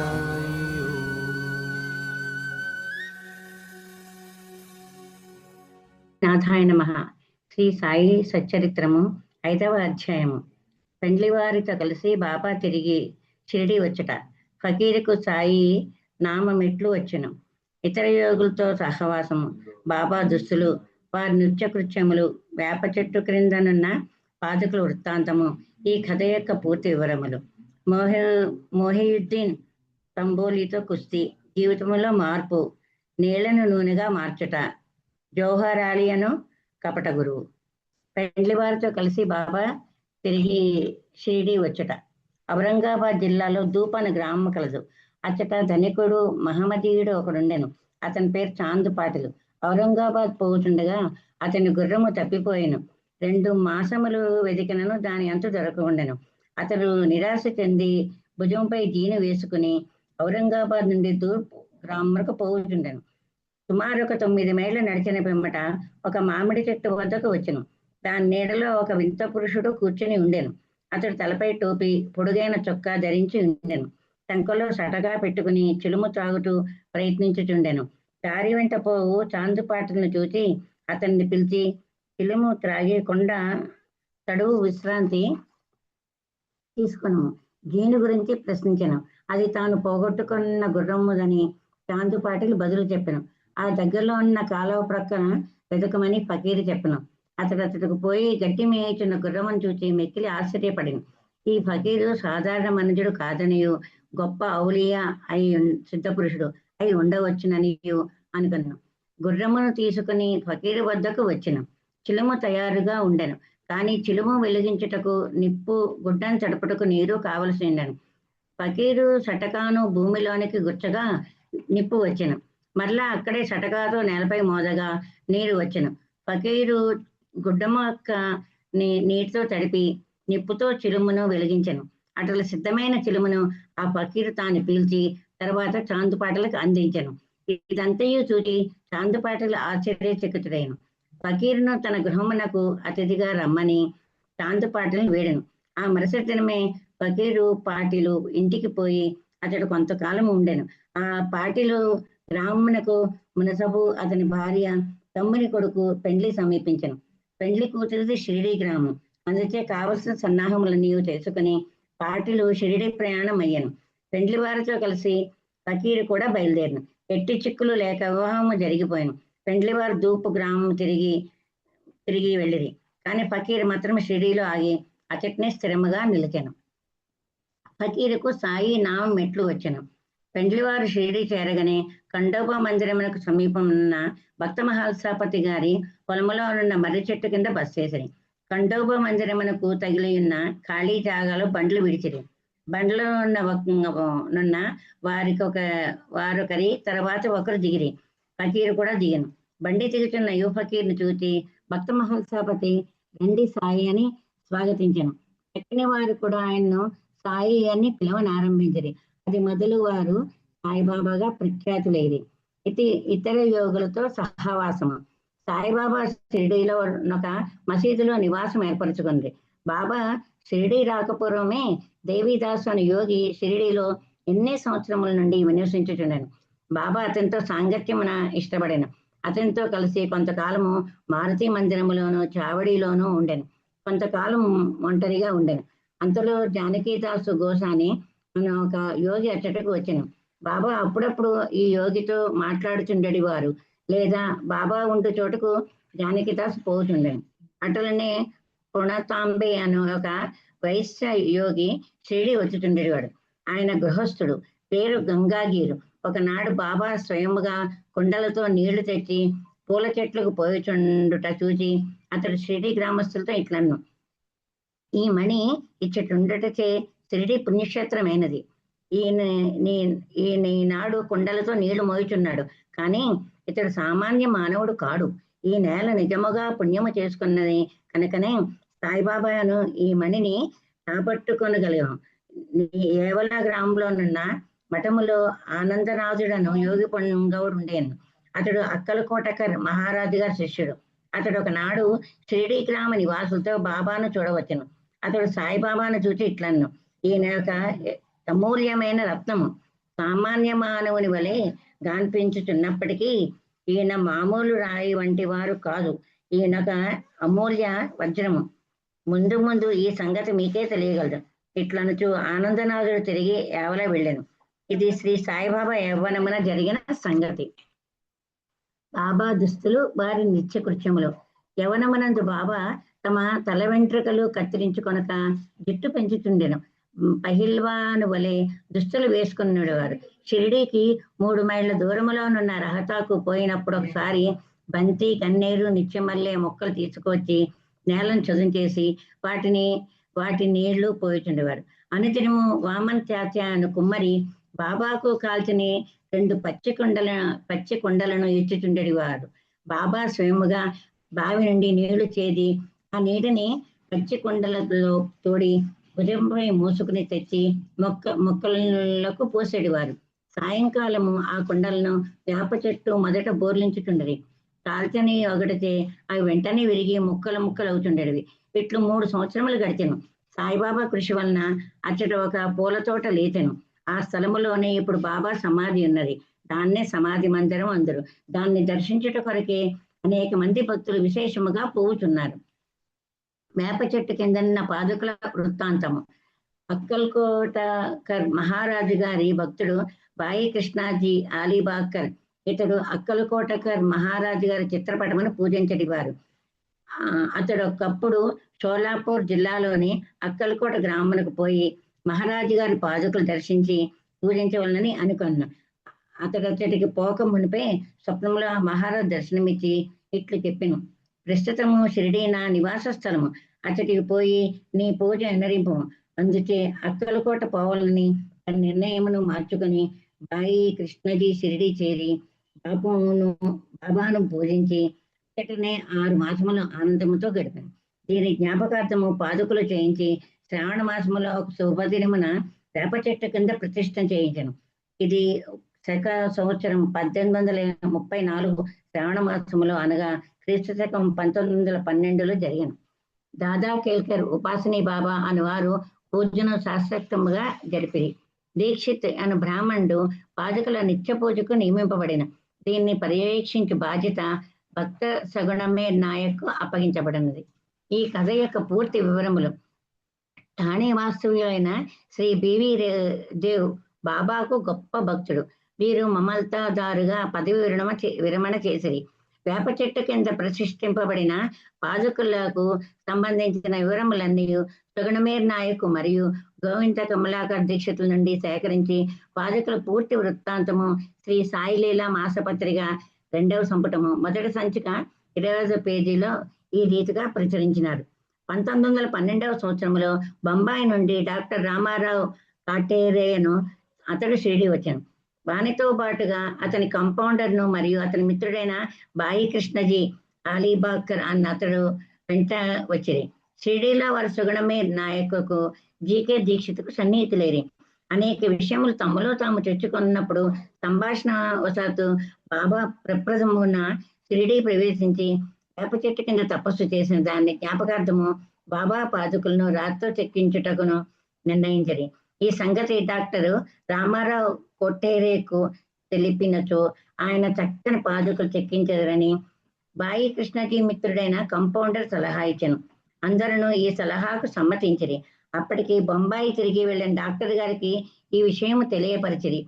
సాయి నాథాయ నమ. శ్రీ సాయి సచ్చరిత్రము ఐదవ అధ్యాయము. పెండ్లివారితో కలిసి బాబా తిరిగి షిరిడి వచ్చట. ఫకీరుకు సాయి నామ మెట్లు వచ్చును. ఇతర యోగులతో సహవాసము. బాబా దుస్తులు వారి నృత్య కృత్యములు వేప చెట్టు క్రిందనున్న పాదకుల వృత్తాంతము ఈ కథ యొక్క పూర్తి వివరములు. మోహ మోహియుద్దీన్ తంబోలితో కుస్తీ. జీవితంలో మార్పు. నీళ్ళను నూనెగా మార్చుట. జోహర్ అలియను కపట గురువు. పెండ్లి వారితో కలిసి బాబా తిరిగి షిరిడి వచ్చుట. ఔరంగాబాద్ జిల్లాలో దూపన గ్రామం కలదు. అచ్చట ధనికుడు మహమ్మదీయుడు ఒకడుండెను. అతని పేరు చాందు పాటిలు. ఔరంగాబాద్ పోతుండగా అతని గుర్రము తప్పిపోయాను. రెండు మాసములు వెతికినను దాని అంత దొరకకుండెను. అతడు నిరాశ చెంది భుజంపై జీను వేసుకుని ఔరంగాబాద్ నుండి తూర్పు గ్రామంకు పోవుచుండెను. సుమారు ఒక తొమ్మిది మైళ్ళు నడిచిన పిమ్మట ఒక మామిడి చెట్టు వద్దకు వచ్చెను. దాని నీడలో ఒక వింత పురుషుడు కూర్చుని ఉండెను. అతడు తలపై టోపీ పొడుగైన చొక్కా ధరించి ఉండెను. టంకలో సటగా పెట్టుకుని చిలుము త్రాగుతూ ప్రయత్నించుచుండెను. దారి వెంట పోవు చాందుపాటలను చూసి అతన్ని పిలిచి చిలుము త్రాగేకుండా తడువు విశ్రాంతి తీసుకున్నాము దీని గురించి ప్రశ్నించను. అది తాను పోగొట్టుకున్న గుర్రముదని చాందుపాటిలు బదులు చెప్పాను. ఆ దగ్గరలో ఉన్న కాలువ ప్రక్కన వెతకమని ఫకీరు చెప్పను. అతడు అతడికి పోయి గట్టి మేయుచున్న గుర్రమును చూచి మెక్కిలి ఆశ్చర్యపడింది. ఈ ఫకీరు సాధారణ మనుజుడు కాదనియు గొప్ప ఔలియా అయి సిద్ధపురుషుడు అయి ఉండవచ్చుననియు అనుకున్నాను గుర్రమును తీసుకుని ఫకీరు వద్దకు వచ్చిన. చిలుము తయారుగా ఉండెను. కానీ చిలుము వెలిగించుటకు నిప్పు గుడ్డను చడపటకు నీరు కావలసి ఉండను. ఫకీరు సటకాను భూమిలోనికి గుచ్చగా నిప్పు వచ్చెను. మరలా అక్కడే సటకాతో నేలపై మోదగా నీరు వచ్చెను. ఫకీరు గుడ్డమొక్క నీ నీటితో తడిపి నిప్పుతో చిలుమును వెలిగించెను. అటు సిద్ధమైన చిలుమును ఆ ఫకీరు తాను పీల్చి తర్వాత చాందుపాటలకు అందించెను. ఇదంతయు చూచి చాందుపాటలు ఆశ్చర్యచకితుడైన. ఫకీరును తన గృహమునకు అతిథిగా రమ్మని చాందుపాటలను వేడెను. ఆ మరుసటి దినమే ఫకీరు పాటిలు ఇంటికి పోయి అతడు కొంతకాలం ఉండెను. ఆ పాటిలు రామునకు మునసబు అతని భార్య తమ్ముని కొడుకు పెండ్లి సమీపించను. పెండ్లి కూతురిది షిరిడి గ్రామం. అందుచే కావలసిన సన్నాహములన్నీ చేసుకుని పాటిలు షిరిడి ప్రయాణం అయ్యాను పెండ్లి వారితో కలిసి ఫకీరు కూడా బయలుదేరిను. ఎట్టి చిక్కులు లేక వివాహము జరిగిపోయాను. పెండ్లి వారు దూపు గ్రామం తిరిగి తిరిగి వెళ్ళిరి. కానీ ఫకీర్ మాత్రం షిరిడిలో ఆగి అచట్నే స్థిరముగా నిలిచాను ఫకీరుకు సాయి నామం మెట్లు వచ్చెను? పెండ్లివారు షిరిడి చేరగానే ఖండోబా మందిరమునకు సమీపం ఉన్న భక్త మహాల్సాపతి గారి పొలములో ఉన్న మర్రి చెట్టు కింద బస్ చేసిరి. ఖండోబా మందిరమునకు తగిలియున్న ఖాళీ జాగాలో బండ్లు విడిచిరి. బండ్లో ఉన్న ఒక- నున్న వారికి ఒక వారొకరి తర్వాత ఒకరు దిగిరి. ఫకీరు కూడా దిగను. బండి దిగుతున్న యువ ఫకీర్ని చూసి భక్త మహోత్సవపతి రండి సాయి అని స్వాగతించను. ఎక్కని వారు కూడా ఆయన్ను సాయి అని పిలవనారంభించరి అది మొదలు వారు సాయిబాబాగా ప్రఖ్యాతులైరి ఇది ఇతర యోగులతో సహవాసము. సాయిబాబా షిరిడీలో ఒక మసీదులో నివాసం ఏర్పరచుకుంది. బాబా షిరిడి రాకపూర్వమే దేవీదాసు అనే యోగి షిరిడీలో ఎన్ని సంవత్సరముల నుండి వినివసించుచున్నాను బాబా అతనితో సాంగత్యమున ఇష్టపడాను. అతనితో కలిసి కొంతకాలము మారుతి మందిరములోను చావడిలోనూ ఉండెను. కొంతకాలం ఒంటరిగా ఉండెను. అంతలో జానకీదాసు గోసాని మనం ఒక యోగి అచ్చటకు వచ్చెను. బాబా అప్పుడప్పుడు ఈ యోగితో మాట్లాడుచుండడి వారు. లేదా బాబా ఉండే చోటుకు జానకిదాస్ పోతుండే. అటులనే పుణతాంబే అని ఒక వైశ్య యోగి షిరిడి వచ్చుతుండేవాడు ఆయన గృహస్థుడు పేరు గంగాగీరు. ఒకనాడు బాబా స్వయముగా కుండలతో నీళ్ళు తెచ్చి పూల చెట్లకు పోయిచుండుట చూచి అతడు షిరిడి గ్రామస్తులతో ఇట్లన్ను ఈ మణి ఇచ్చటుండటచే షిరిడి పుణ్యక్షేత్రమైనది. ఈయన నీ ఈయన ఈనాడు కుండలతో నీళ్ళు మోయుచున్నాడు. కానీ ఇతడు సామాన్య మానవుడు కాడు. ఈ నేల నిజముగా పుణ్యము చేసుకున్నది కనుకనే సాయిబాబాను ఈ మణిని కాపాట్టుకొనగలిగాం. ఏవలా గ్రామంలోనున్న మఠములో ఆనందరాజుడను యోగి పొంగవుడు ఉండేను అతడు అక్కలకోటకర్ మహారాజు గారి శిష్యుడు. అతడు ఒకనాడు షిరిడి గ్రామ నివాసులతో బాబాను చూడవచ్చును. అతడు సాయిబాబాను చూసి ఇట్లన్ను ఈయన ఒక అమూల్యమైన రత్నము సామాన్య మానవుని వలె గాన్పించుచున్నప్పటికీ ఈయన మామూలు రాయి వంటి వారు కాదు. ఈయనొక అమూల్య వజ్రము. ముందు ముందు ఈ సంగతి మీకే తెలియగలదు. ఇట్లనుచు ఆనందనాథుడు తిరిగి ఏవల వెళ్ళాను. ఇది శ్రీ సాయిబాబా యవ్వనమున జరిగిన సంగతి. బాబా దుస్తులు వారి నిత్య కృత్యములు. యవనమునందు బాబా తమ తల వెంట్రుకలు కత్తిరించుకొనక జుట్టు పెంచుతుండెను పహిల్వాను వలె దుస్తులు వేసుకునేవారు షిరిడీకి మూడు మైళ్ళ దూరంలోనున్న రహతాకు పోయినప్పుడు ఒకసారి బంతి కన్నేరు నిత్యమల్లే మొక్కలు తీసుకొచ్చి నేలను చదుంచేసి వాటిని వాటి నీళ్ళు పోయిచుండేవారు. అనుదినము వామన్ చాచా అను కుమ్మరి బాబాకు కాల్చిన రెండు పచ్చి కుండల పచ్చి కుండలను ఇచ్చుచుండేవారు. బాబా స్వయముగా బావి నుండి నీళ్ళు చేది ఆ నీటిని పచ్చి కుండలలో తోడి భుజంపై మూసుకుని తెచ్చి మొక్క మొక్కలకు పోసేడివారు. సాయంకాలము ఆ కుండలను వేప చెట్టు మొదట బోర్లించుచుండేది కాల్చని ఒకటితే అవి వెంటనే విరిగి ముక్కలు ముక్కలు అవుతుండేవి ఇట్లు మూడు సంవత్సరములు గడిచెను. సాయిబాబా కృషి వలన అచ్చట ఒక పూల తోట లేచాను. ఆ స్థలములోనే ఇప్పుడు బాబా సమాధి ఉన్నది. దాన్నే సమాధి మందిరం అందరు. దాన్ని దర్శించుట కొరకే అనేక మంది భక్తులు విశేషముగా పోవుచున్నారు. వేప చెట్టు కిందన్న పాదుకల వృత్తాంతము. అక్కల్కోట కర్ మహారాజు గారి భక్తుడు బాయి కృష్ణాజీ ఆలీబాకర్ ఇతడు అక్కలకోటకర్ మహారాజు గారి చిత్రపటమును పూజించడివారు. అతడు ఒకప్పుడు షోలాపూర్ జిల్లాలోని అక్కలకోట గ్రామమునకు పోయి మహారాజు గారి పాదుకలు దర్శించి పూజించవలనని అనుకున్నా. అతడు అతడికి పోక మునిపే స్వప్నంలో మహారాజు దర్శనమిచ్చి ఇట్లు చెప్పిను. ప్రస్తుతము షిరిడీ నా నివాస స్థలము అతడికి పోయి నీ పూజ ఎన్నరింపు అందుచే అక్కలకోట పోవాలని తన నిర్ణయమును మార్చుకుని బాయి కృష్ణజీ షిరిడి చేరి బాబును బాబాను పూజించి వెంటనే ఆరు మాసములు ఆనందముతో గడిపాను. దీని జ్ఞాపకార్థము పాదుకులు చేయించి శ్రావణ మాసములో ఒక శుభదినమున వేప చెట్టు కింద ప్రతిష్టం చేయించాను. ఇది శక సంవత్సరం పద్దెనిమిది వందల ముప్పై నాలుగు శ్రావణ మాసములో అనగా క్రీస్తు శకం పంతొమ్మిది వందల పన్నెండులో జరిగింది. దాదా కేల్కర్ ఉపాసని బాబా అని వారు పూజను శాస్త్రోక్తముగా జరిపిరి దీక్షిత్ అను బ్రాహ్మణుడు పాదకుల నిత్య పూజకు నియమింపబడిన దీన్ని పర్యవేక్షించు బాధ్యత భక్త సగుణమే నాయక్ అప్పగించబడినది. ఈ కథ యొక్క పూర్తి వివరములు ఠాణే వాస్తవ్యులైన శ్రీ బివి దేవ్ బాబాకు గొప్ప భక్తుడు. వీరు మమల్తాదారుగా పదవి విరమణ విరమణ చేసిరి. వేప చెట్టు కింద ప్రతిష్ఠింపబడిన పాదుకులకు సంబంధించిన వివరములన్నీ సుగణమేర్ నాయకు మరియు గోవింద కమలాకర్ దీక్షితుల నుండి సేకరించి పాదుకుల పూర్తి వృత్తాంతము శ్రీ సాయిలీల మాసపత్రిక రెండవ సంపుటము. మొదటి సంచిక ఇరవై పేజీలో ఈ రీతిగా ప్రచురించినారు. పంతొమ్మిది వందల పన్నెండవ సంవత్సరంలో బొంబాయి నుండి డాక్టర్ రామారావు కాటేరేయను అతడు షిరిడి వచ్చాను వానితో పాటుగా అతని కంపౌండర్ను మరియు అతని మిత్రుడైన బాయి కృష్ణజీ అలీబాకర్ అన్న అతడు వెంట వచ్చిరి. షిరిడీలో వారి సుగణమే నాయకుకు జీకే దీక్షితుకు సన్నిహితులేరి. అనేక విషయములు తమలో తాము తెచ్చుకున్నప్పుడు సంభాషణ వశాత్తు బాబా ప్రప్రథమున షిరిడి ప్రవేశించి వేప చెట్టు కింద తపస్సు చేసిన దాన్ని జ్ఞాపకార్థము బాబా పాదుకులను రాత్తో చెక్కించుటకును నిర్ణయించరి. ఈ సంగతి డాక్టర్ రామారావు కొట్టేరేకు తెలిపినచో ఆయన చక్కని పాదుకలు చెక్కించదరని బాయి కృష్ణజీ మిత్రుడైన కంపౌండర్ సలహా ఇచ్చాను. అందరూ ఈ సలహాకు సమ్మతించిరి. అప్పటికి బొంబాయి తిరిగి వెళ్ళిన డాక్టర్ గారికి ఈ విషయం తెలియపరిచిరి.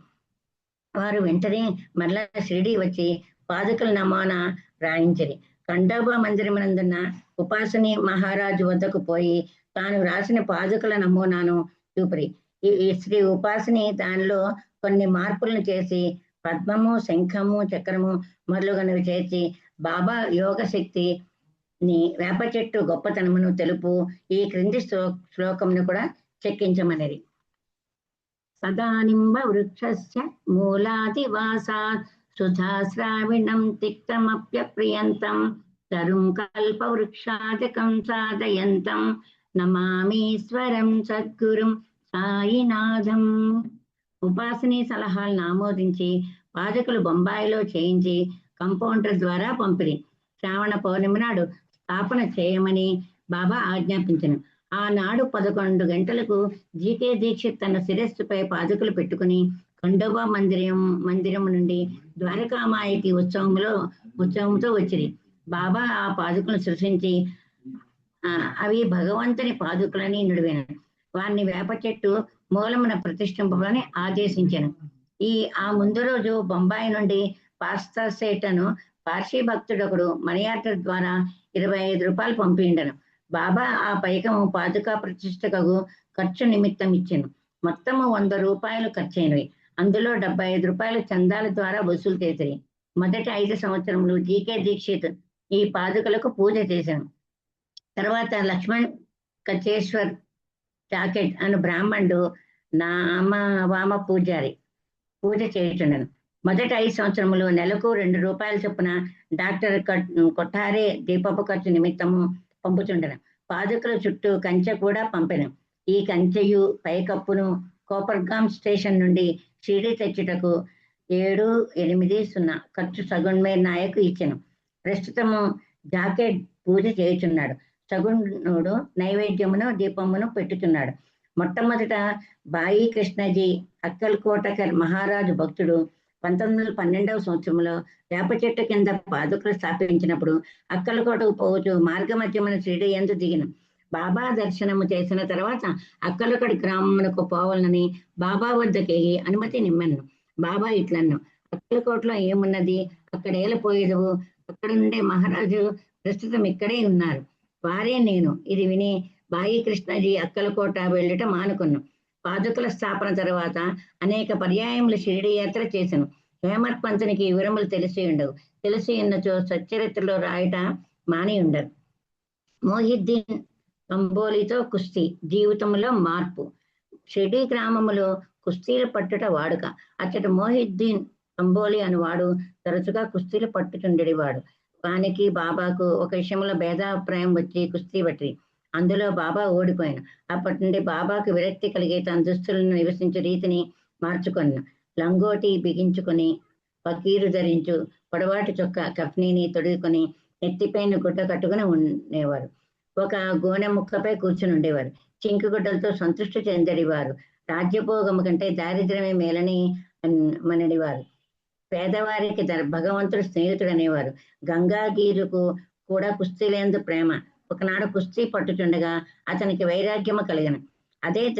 వారు వెంటనే మరలా షిరిడి వచ్చి పాదుకల నమూనా రాయించిరి. ఖండోబా మందిరమునందున్న ఉపాసని మహారాజు వద్దకు పోయి తాను రాసిన పాదుకల నమూనాను చూపిరి. శ్రీ ఉపాసిని దానిలో కొన్ని మార్పులను చేసి పద్మము శంఖము చక్రము మొదలుగునవి చేసి బాబా యోగ శక్తి ని వేప చెట్టు గొప్పతనమును తెలుపు ఈ క్రింది శ్లో శ్లోకమును కూడా చెక్కించమనేది. సదానింబ వృక్షస్య మూలాదివాసాత్ సుధాశ్రావిణం తిక్తమప్యప్రియంతం తరుం కల్పవృక్షాదికం సాధయంతం నమామీశ్వరం సద్గురుం సాయినాథం ఉపాసనీ సలహాలను ఆమోదించి పాజకులు బొంబాయిలో చేయించి కంపౌండర్ ద్వారా పంపిణీ. శ్రావణ పౌర్ణమి నాడు స్థాపన చేయమని బాబా ఆజ్ఞాపించను. ఆనాడు పదకొండు గంటలకు జీకే దీక్షిత్ తన శిరస్సుపై పాదుకలు పెట్టుకుని ఖండోబా మందిరం మందిరం నుండి ద్వారకామాయికి ఉత్సవంలో ఉత్సవంతో వచ్చింది బాబా ఆ పాదుకలను సృష్టించి అవి భగవంతుని పాదుకలని నుడివాను. వారిని వేప చెట్టు మూలమున ప్రతిష్ఠింపమని ఆదేశించాను. ఈ ఆ ముందు రోజు బొంబాయి నుండి పాస్తాసేటను పార్సీ భక్తుడొకడు మనీ ఆర్డర్ ద్వారా ఇరవై ఐదు రూపాయలు పంపిండను బాబా ఆ పైకము పాదుకా ప్రతిష్టకకు ఖర్చు నిమిత్తం ఇచ్చాను మొత్తము వంద రూపాయలు ఖర్చయినవి. అందులో డెబ్బై ఐదు రూపాయలు చందాల ద్వారా వసూలు చేసిరి. మొదటి ఐదు సంవత్సరములు జీకే దీక్షిత్ ఈ పాదుకలకు పూజ చేశాను తర్వాత లక్ష్మణ్ కచేశ్వర్ జాకెట్ అను బ్రాహ్మణుడు నామ వామ పూజారి పూజ చేయుచుండను. మొదటి ఐదు సంవత్సరములు నెలకు రెండు రూపాయల చొప్పున డాక్టర్ కొట్టారే దీపపు ఖర్చు నిమిత్తము పంపుచుండను. పాదుకల చుట్టూ కంచె కూడా పంపెను. ఈ కంచెయు పైకప్పును కోపర్గామ్ స్టేషన్ నుండి షిరిడి తెచ్చుటకు ఏడు ఎనిమిది సున్నా ఖర్చు సగుణ్మేర్ నాయకు ఇచ్చాను. ప్రస్తుతము జాకెట్ పూజ చేయుచున్నాడు. సగుణుడు నైవేద్యమును దీపమును పెట్టుచున్నాడు. మొట్టమొదట బాయి కృష్ణజీ అక్కల్కోటకర్ మహారాజు భక్తుడు పంతొమ్మిది వందల పన్నెండవ సంవత్సరంలో వేప చెట్టు కింద పాదుకలు స్థాపించినప్పుడు అక్కలకోటకు పోవచ్చు మార్గమధ్యమున శ్రీడి ఎందు దిగిన. బాబా దర్శనము చేసిన తర్వాత అక్కలకోట గ్రామమునకు పోవాలని బాబా వద్దకి అనుమతి నిమ్మను. బాబా ఇట్లన్ను అక్కలకోటలో ఏమున్నది? అక్కడ ఏలపోయేదవు అక్కడ ఉండే మహారాజు ప్రస్తుతం ఇక్కడే ఉన్నారు. వారే నేను. ఇది విని బాయి కృష్ణజీ అక్కలకోట వెళ్ళట మానుకున్నాం. పాదుకల స్థాపన తర్వాత అనేక పర్యాయములు షిరిడి యాత్ర చేశాను హేమత్ పంతునికి ఈ వివరములు తెలిసి ఉండవు. తెలిసి ఉన్నచో సచ్చరిత్రలో రాయట మాని ఉండరు మోహిద్దీన్ అంబోలితో కుస్తీ జీవితంలో మార్పు. షిరిడి గ్రామములో కుస్తీలు పట్టుట వాడుక. అచ్చట మోహిద్దీన్ అంబోలి అనువాడు తరచుగా కుస్తీలు పట్టుచుండేవాడు వానికి బాబాకు ఒక విషయంలో భేదాభిప్రాయం వచ్చి కుస్తీ పట్టి అందులో బాబా ఓడిపోయాను అప్పటి నుండి బాబాకు విరక్తి కలిగి తన దుస్తులను నివసించే రీతిని మార్చుకున్నాను లంగోటి బిగించుకొని పకీరు ధరించు పొడవాటి చొక్క కఫ్నీని తొడుగుకొని ఎత్తిపైన గుడ్డ కట్టుకుని ఉండేవారు. ఒక గోనె ముక్కపై కూర్చుని ఉండేవారు. చింకు గుడ్డలతో సంతృష్టి చెందడివారు రాజ్యభోగము కంటే దారిద్ర్యమే మేలని మనడివారు పేదవారికి భగవంతుడు స్నేహితుడు అనేవారు గంగాగీరుకు కూడా కుస్తీలేందు ప్రేమ. ఒకనాడు కుస్తీ పట్టుచుండగా అతనికి వైరాగ్యము కలిగిన. అదే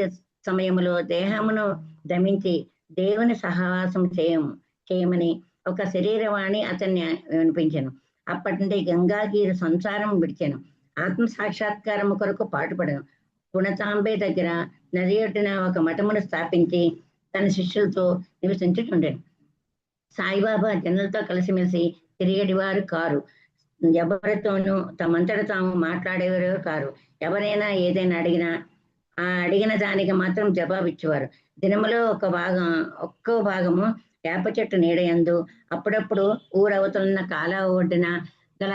సమయంలో దేహమును దమించి దేవుని సహవాసం చేయము చేయమని ఒక శరీరవాణి అతన్ని వినిపించాను. అప్పటి నుండి గంగాగీరు సంసారం విడిచాను. ఆత్మ సాక్షాత్కారము కొరకు పాటుపడను. గుణతాంబే దగ్గర నది ఒడ్డున ఒక మఠమును స్థాపించి తన శిష్యులతో నివసించుచుండెను. సాయిబాబా జనులతో కలిసిమెలిసి తిరిగేటివారు కారు. ఎవరితోనూ తమంతట తాము మాట్లాడేవారు కారు. ఎవరైనా ఏదైనా అడిగినా ఆ అడిగిన దానికి మాత్రం జవాబు ఇచ్చేవారు దినములో ఒక భాగం ఒక్కో భాగము వేప చెట్టు నీడయందు అప్పుడప్పుడు ఊరవతలున్న కాల ఒడ్డున గల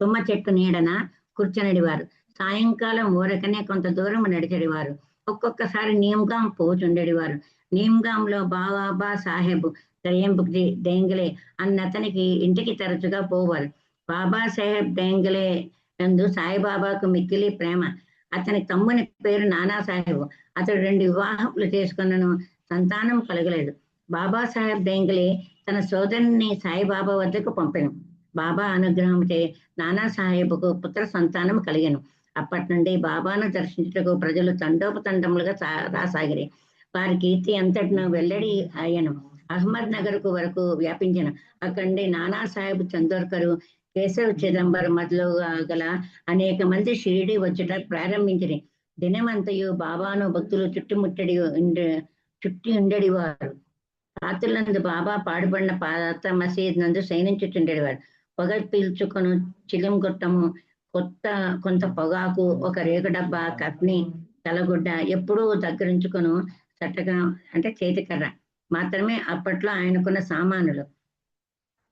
తుమ్మ చెట్టు నీడన కూర్చొనిడివారు సాయంకాలం ఊరకనే కొంత దూరం నడిచెడివారు ఒక్కొక్కసారి నీమ్గాం పోచుండేవారు నీమ్గాంలో బాబాబా సాహెబ్ దయ్యంబుకి డెంగలే అన్న అతనికి ఇంటికి తరచుగా పోవాలి. బాబా సాహెబ్ డెంగలే నందు సాయిబాబాకు మిక్కిలి ప్రేమ. అతని తమ్ముని పేరు నానా సాహెబ్. అతడు రెండు వివాహములు చేసుకున్నను సంతానం కలగలేదు. బాబా సాహెబ్ డెంగలే తన సోదరుని సాయిబాబా వద్దకు పంపాను. బాబా అనుగ్రహంచే నానా సాహెబ్కు పుత్ర సంతానం కలిగాను. అప్పటి నుండి బాబాను దర్శించుటకు ప్రజలు తండోపతండములుగా రాసాగిరి. వారి కీర్తి అంతటిను వెల్లడి అయ్యను. అహ్మద్ నగర్కు వరకు వ్యాపించిన అక్కడి నానా సాహెబ్ చందోర్కరు కేశవ్ చిదంబరం మొదలుగా గల అనేక మంది షిరిడి వచ్చట ప్రారంభించిన దినమంతయు బాబాను భక్తులు చుట్టుముట్టడి చుట్టి ఉండడి వారు రాత్రులందు బాబా పాడుబడిన పాత మసీద్ నందు శయనించుచుండేవారు. పొగ పీల్చుకొను చిలిం గుట్టము కొత్త కొంత పొగాకు ఒక రేగు డబ్బా కప్ని తలగుడ్డ ఎప్పుడూ దగ్గరించుకొను చట్టగా అంటే చేతికర్ర. మాత్రమే అప్పట్లో ఆయనకున్న సామానులు.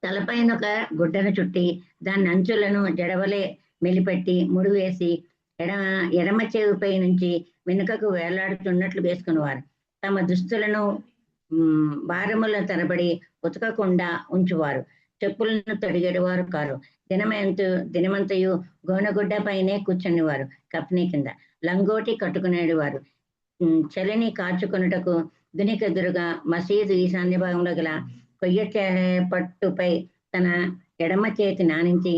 తలపైన ఒక గుడ్డను చుట్టి దాని అంచులను జడవలే మెలిపెట్టి ముడి వేసి ఎడమ ఎడమ చెవిపై నుంచి వెనుకకు వేలాడుతున్నట్లు వేసుకునేవారు. తమ దుస్తులను భారముల తరబడి ఉతకకుండా ఉంచువారు. చెప్పులను తొడిగేవారు కారు. దినమంత దినమంతయు గోనగుడ్డ పైనే కూర్చునేవారు కప్నీ కింద. లంగోటి కట్టుకునేవారు. చలిని కాచుకొనుటకు దునికెదురుగా మసీదు ఈశాన్య భాగంలో గల కొయ్యచే పట్టుపై తన ఎడమ చేతి నానించి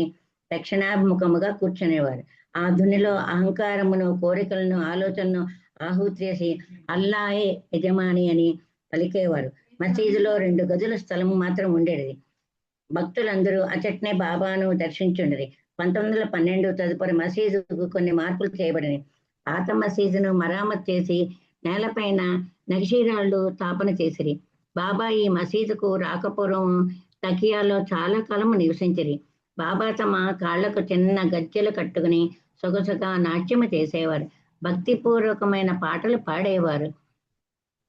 దక్షిణాభిముఖముగా కూర్చునేవారు. ఆ దునిలో అహంకారమును కోరికలను ఆలోచనను ఆహుతి చేసి అల్లాయే యజమాని అని పలికేవారు. మసీదులో రెండు గదుల స్థలం మాత్రం ఉండేది. భక్తులందరూ అచట్నే బాబాను దర్శించుండేది. పంతొమ్మిది వందల పన్నెండు తదుపరి మసీదుకు కొన్ని మార్పులు చేయబడినాయి పాత మసీదును మరామతు చేసి నేలపైన నగిషీరాళ్ళు స్థాపన చేసిరి. బాబా ఈ మసీదుకు రాకపూర్వం తకియాలో చాలా కాలం నివసించిరి. బాబా తమ కాళ్ళకు చిన్న గజ్జెలు కట్టుకుని సొగసుగా నాట్యము చేసేవారు. భక్తిపూర్వకమైన పాటలు పాడేవారు.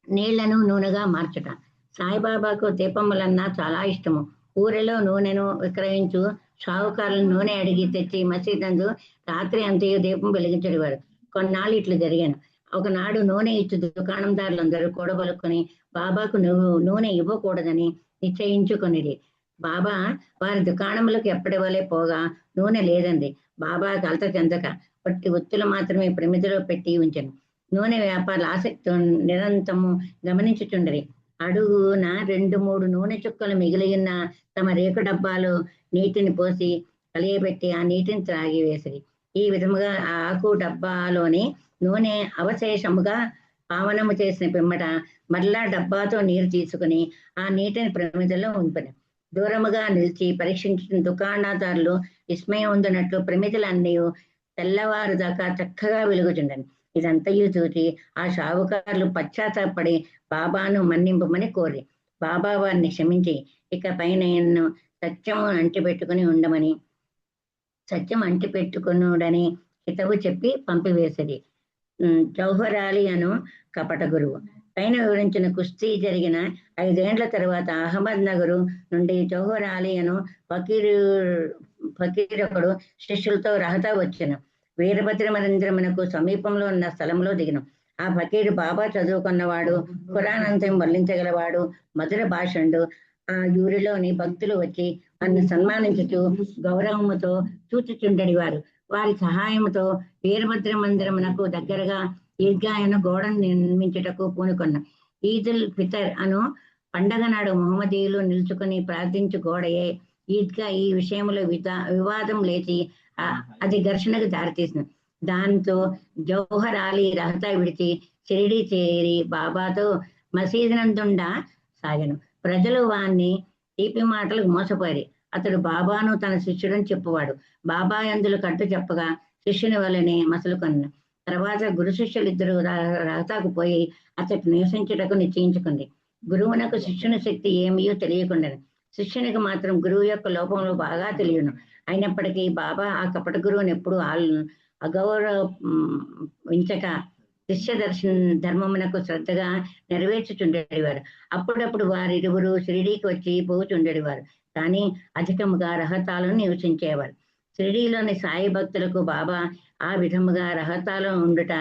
నీళ్ళను నూనెగా మార్చట. సాయిబాబాకు దీపములన్నా చాలా ఇష్టము. ఊరిలో నూనెను విక్రయించు షావుకారులు నూనె అడిగి తెచ్చి మసీదందు రాత్రి అంతయు దీపం వెలిగించేవారు. కొన్నాళ్ళు ఇట్లు జరిగాను. ఒకనాడు నూనె ఇచ్చి దుకాణందారులందరూ కూడబలుకొని బాబాకు నువ్వు నూనె ఇవ్వకూడదని నిశ్చయించుకునిది బాబా వారి దుకాణములకు ఎప్పటి వలె పోగా? నూనె లేదండి బాబా కలత చెందక పట్టి ఒత్తులు మాత్రమే ప్రమిదిలో పెట్టి ఉంచను. నూనె వ్యాపారుల ఆసక్తి నిరంతరము గమనించుచుండరి. అడుగున రెండు మూడు నూనె చుక్కలు మిగిలి ఉన్న తమ రేకు డబ్బాలో నీటిని పోసి కలియబెట్టి ఆ నీటిని త్రాగి వేసిరి ఈ విధముగా ఆ ఆకు డబ్బాలోని నూనె అవశేషముగా పావనము చేసిన పిమ్మట మరలా డబ్బాతో నీరు తీసుకుని ఆ నీటిని ప్రమిదలో ఉంపను. దూరముగా నిలిచి పరీక్షించిన దుకాణదారులు విస్మయం ఉందినట్లు ప్రమిదలన్నీ తెల్లవారు దాకా చక్కగా వెలుగుచుండను. ఇదంతయు చూసి ఆ షావుకారులు పశ్చాత్తాపడి బాబాను మన్నింపమని కోరి. బాబా వారిని క్షమించి ఇక పైన సత్యము అంటిపెట్టుకుని ఉండమని సత్యం అంటిపెట్టుకునుడని హితవు చెప్పి పంపివేసేది. ఉమ్, అను కపట గురువు. పైన వివరించిన కుస్తీ జరిగిన ఐదేండ్ల తర్వాత అహ్మద్ నగరు నుండి జౌహర్ అలీ అను ఫకీరు ఫకీరొకడు శిష్యులతో రహతా వచ్చాను. వీరభద్రమరేంద్రమునకు సమీపంలో ఉన్న స్థలంలో దిగిన. ఆ ఫకీరు బాబా చదువుకున్నవాడు ఖురాన్ వర్ణించగలవాడు మధుర భాషండు. ఆ ఊరిలోని భక్తులు వచ్చి వారిని సన్మానించుతూ గౌరవముతో చూచుచుండడి వారి సహాయముతో వీరభద్ర మందిరమునకు దగ్గరగా ఈద్గాయను గోడను నిర్మించుటకు పూనుకొన్న. ఈదుల్ ఫితర్ అను పండగ నాడు మొహమ్మదీయులు నిలుచుకుని ప్రార్థించు గోడయే. ఈద్గా ఈ విషయంలో విదా వివాదం లేచి అది ఘర్షణకు దారితీసింది. దాంతో జౌహర్ అలీ రహతా విడిచి షిరిడి చేరి బాబాతో మసీదు నందుండా సాగను. ప్రజలు వాణ్ణి తీపి మాటలకు మోసపోయారు. అతడు బాబాను తన శిష్యుడని చెప్పువాడు. బాబా అందులు కట్టు చెప్పగా శిష్యుని వల్లనే మసలుకొన్న తర్వాత గురు శిష్యులిద్దరు రహతాకు పోయి అతడు నివసించుటకు నిశ్చయించుకుంది. గురువునకు శిష్యుని శక్తి ఏమీయో తెలియకుండాను. శిష్యునికి మాత్రం గురువు యొక్క లోపంలో బాగా తెలియను. అయినప్పటికీ బాబా ఆ కపట గురువుని ఎప్పుడు అగౌరవించక శిష్య దర్శన ధర్మమునకు శ్రద్ధగా నెరవేర్చుచుండేవారు. అప్పుడప్పుడు వారిరువురు షిరిడీకి వచ్చి పోచుండేవారు కానీ అధికముగా రహతాలను నివసించేవారు. షిరిడీలోని సాయి భక్తులకు బాబా ఆ విధముగా రహతాలు ఉండుట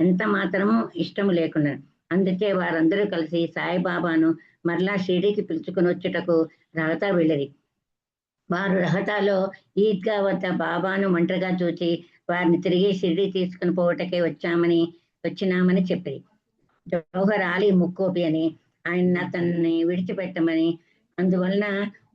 ఎంత మాత్రము ఇష్టము లేకుండా అందుకే వారందరూ కలిసి సాయిబాబాను మరలా షిరిడీకి పిలుచుకుని వచ్చుటకు రహతా వెళ్ళిరి. వారు రహతాలో ఈద్గా వద్ద బాబాను ఒంటరిగా చూచి వారిని తిరిగి షిరిడి తీసుకుని పోవటకే వచ్చామని వచ్చినామని చెప్పి జవహర్ ఆలీ ముక్కోపి అని ఆయన తనని విడిచిపెట్టమని అందువలన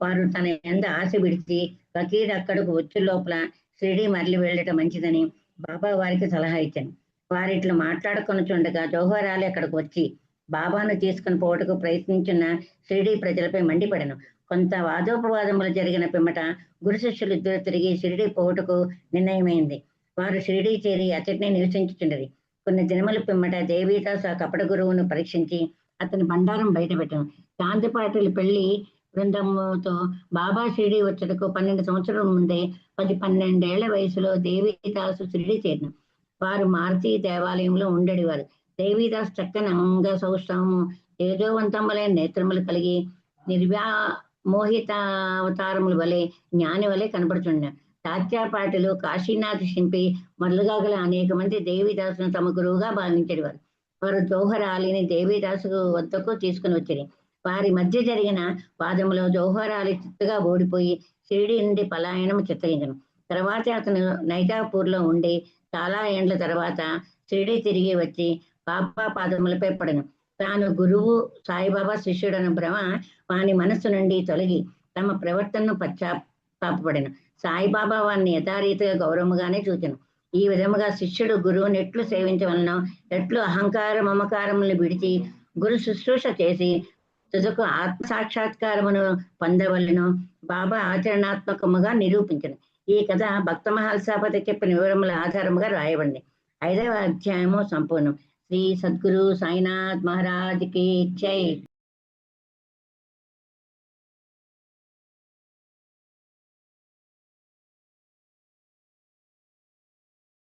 వారు తన ఎంత ఆశ విడిచి ఫకీర్ అక్కడకు వచ్చే లోపల షిరిడి మరలి వెళ్ళటం మంచిదని బాబా వారికి సలహా ఇచ్చాను. వారిట్లు మాట్లాడుకొని చుండగా జవహర్ అక్కడికి వచ్చి బాబాను తీసుకుని పోవటకు ప్రయత్నించిన షిరిడి ప్రజలపై మండిపడను. కొంత వాదోపవాదములు జరిగిన పిమ్మట గురు శిష్యులు ఇద్దరు తిరిగి షిరిడి పోవటకు నిర్ణయమైంది. వారు షిరిడి చేరి అతడిని నివసించుచుండేది కొన్ని దినముల పిమ్మట దేవీదాస్ ఆ కపట గురువును పరీక్షించి అతని బండారం బయటపెట్టాను గాంధీపాటిల పెళ్ళి బృందముతో బాబా షిరిడి వచ్చటకు పన్నెండు సంవత్సరం ముందే పది పన్నెండేళ్ళ వయసులో దేవీదాసు షిరిడి చేరిన. వారు మారుతి దేవాలయంలో ఉండేవారు. దేవీదాస్ చక్కని అంగ సౌష్టము తేజోవంతములైన నేత్రములు కలిగి నిర్వ్యా మోహిత అవతారముల వలె జ్ఞాని వలె కనపడుచుండ తాత్యాపాటిలు కాశీనాథ్ శింపి మొదలుగా గల అనేక మంది దేవీదాసును తమ గురువుగా భావించేవారు. వారు దోహరాలిని దేవిదాసు దేవీదాసు వద్దకు తీసుకుని వచ్చారు. వారి మధ్య జరిగిన వాదములో జౌహరాలు చిత్తుగా ఓడిపోయి షిరిడి నుండి పలాయనం చిత్తగించను తర్వాత అతను నైజాపూర్లో ఉండి చాలా ఏండ్ల తర్వాత షిరిడి తిరిగి వచ్చి బాబా పాదములపై పడను. తాను గురువు సాయిబాబా శిష్యుడను భ్రమ వాని మనస్సు నుండి తొలగి తమ ప్రవర్తనను పశ్చాత్తాపడను సాయిబాబా వారిని యథారీతిగా గౌరవముగానే చూచను. ఈ విధముగా శిష్యుడు గురువుని ఎట్లు సేవించవలనో ఎట్లు అహంకార మమకారములను విడిచి గురు శుశ్రూష చేసి తుదకు ఆత్మ సాక్షాత్కారమును పొందవలను బాబా ఆచరణాత్మకముగా నిరూపించను. ఈ కథ భక్త మహల్సాపతి చెప్పిన వివరముల ఆధారముగా రాయబడింది. ఐదవ అధ్యాయము సంపూర్ణం. శ్రీ సద్గురు సాయినాథ్ మహారాజ్కి జై.